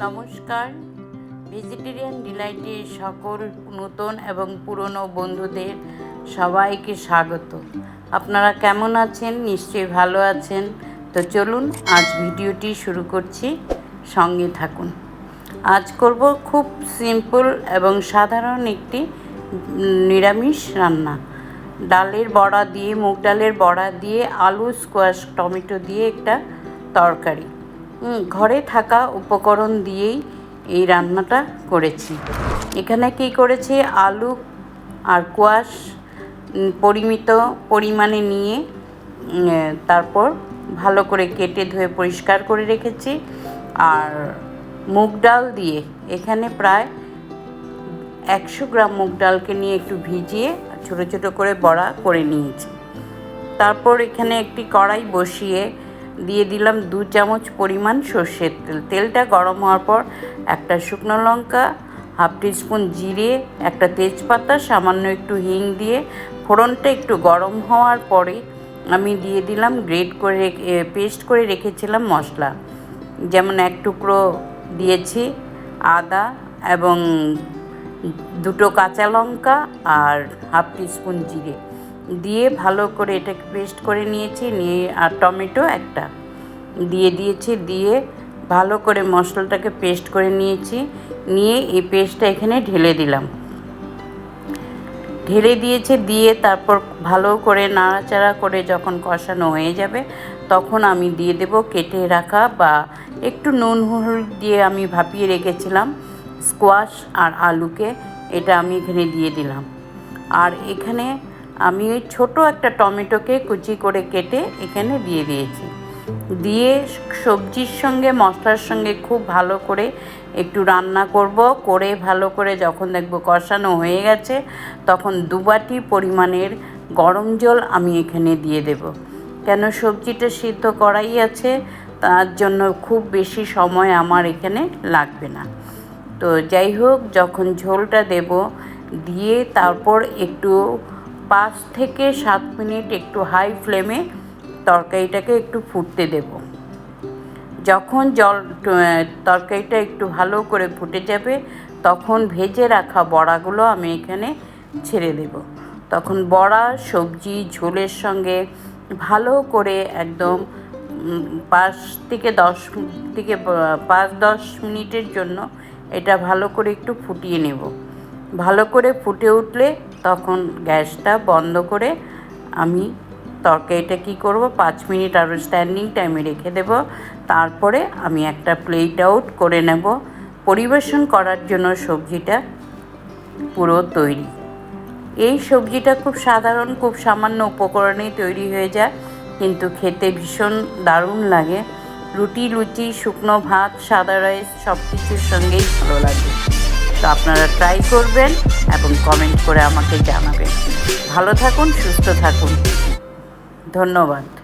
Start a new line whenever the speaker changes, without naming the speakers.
নমস্কার। ভেজিটেরিয়ান ডিলাইটে সকল নতুন এবং পুরনো বন্ধুদের সবাইকে স্বাগত। আপনারা কেমন আছেন? নিশ্চয়ই ভালো আছেন। তো চলুন আজ ভিডিওটি শুরু করছি। সঙ্গে থাকুন। আজ করব খুব সিম্পল এবং সাধারণ একটি নিরামিষ রান্না। ডালের বড়া দিয়ে, মুগ ডালের বড়া দিয়ে, আলু স্কোয়াশ টমেটো দিয়ে একটা তরকারি। ঘরে থাকা উপকরণ দিয়েই এই রান্নাটা করেছি। এখানে কি করেছি? আলু আর কোয়াশ পরিমিত পরিমাণে নিয়ে তারপর ভালো করে কেটে ধুয়ে পরিষ্কার করে রেখেছি। আর মুগ ডাল দিয়ে এখানে প্রায় একশো গ্রাম মুগ ডালকে নিয়ে একটু ভিজিয়ে ছোট ছোট করে বড়া করে নিয়েছি। তারপর এখানে একটি কড়াই বসিয়ে দিয়ে দিলাম দু চামচ পরিমাণ সর্ষের তেল। তেলটা গরম হওয়ার পর একটা শুকনো লঙ্কা, হাফ টিস্পুন জিরে, একটা তেজপাতা, সামান্য একটু হিং দিয়ে ফোড়নটা একটু গরম হওয়ার পরে আমি দিয়ে দিলাম গ্রেট করে পেস্ট করে রেখেছিলাম মশলা। যেমন এক টুকরো দিয়েছি আদা এবং দুটো কাঁচা লঙ্কা আর হাফ টিস্পুন জিরে। দিয়ে ভালো করে এটাকে পেস্ট করে নিয়েছি, নিয়ে আর টমেটো একটা দিয়ে দিয়েছি, দিয়ে ভালো করে মশলাটাকে পেস্ট করে নিয়েছি, নিয়ে এই পেস্টটা এখানে ঢেলে দিলাম। ঢেলে দিয়েছে, দিয়ে তারপর ভালো করে নাড়াচাড়া করে যখন কষানো হয়ে যাবে, তখন আমি দিয়ে দেব কেটে রাখা বা একটু নুন, হলুদ দিয়ে আমি ভাপিয়ে রেখেছিলাম স্কোয়াশ আর আলুকে, এটা আমি এখানে দিয়ে দিলাম। আর এখানে আমি ওই ছোটো একটা টমেটোকে কুচি করে কেটে এখানে দিয়ে দিয়েছি। দিয়ে সবজির সঙ্গে, মশলার সঙ্গে খুব ভালো করে একটু রান্না করব। করে ভালো করে যখন দেখব কষানো হয়ে গেছে, তখন দুবাটি পরিমাণের গরম জল আমি এখানে দিয়ে দেব। কেন সবজিটা সিদ্ধ করাই আছে, তার জন্য খুব বেশি সময় আমার এখানে লাগবে না। তো যাই হোক, যখন ঝোলটা দেব, দিয়ে তারপর একটু পাঁচ থেকে সাত মিনিট একটু হাই ফ্লেমে তরকারিটাকে একটু ফুটতে দেব। যখন জল তরকারিটা একটু ভালো করে ফুটে যাবে, তখন ভেজে রাখা বড়াগুলো আমি এখানে ছেড়ে দেব। তখন বড়া, সবজি, ঝোলের সঙ্গে ভালো করে একদম পাঁচ থেকে দশ থেকে পাঁচ দশ মিনিটের জন্য এটা ভালো করে একটু ফুটিয়ে নেব। ভালো করে ফুটে উঠলে তখন গ্যাসটা বন্ধ করে আমি তরকারিটা কী করব, পাঁচ মিনিট আরও স্ট্যান্ডিং টাইমে রেখে দেব। তারপরে আমি একটা প্লেট আউট করে নেব। পরিবেশন করার জন্য সবজিটা পুরো তৈরি। এই সবজিটা খুব সাধারণ, খুব সামান্য উপকরণেই তৈরি হয়ে যায়, কিন্তু খেতে ভীষণ দারুণ লাগে। রুটি, লুচি, শুকনো ভাত, সাদা রাইস সব কিছুর সঙ্গেই ভালো লাগে। তো আপনারা ট্রাই করবেন এবং কমেন্ট করে আমাকে জানাবেন। ভালো থাকুন সুস্থ থাকুন। ধন্যবাদ।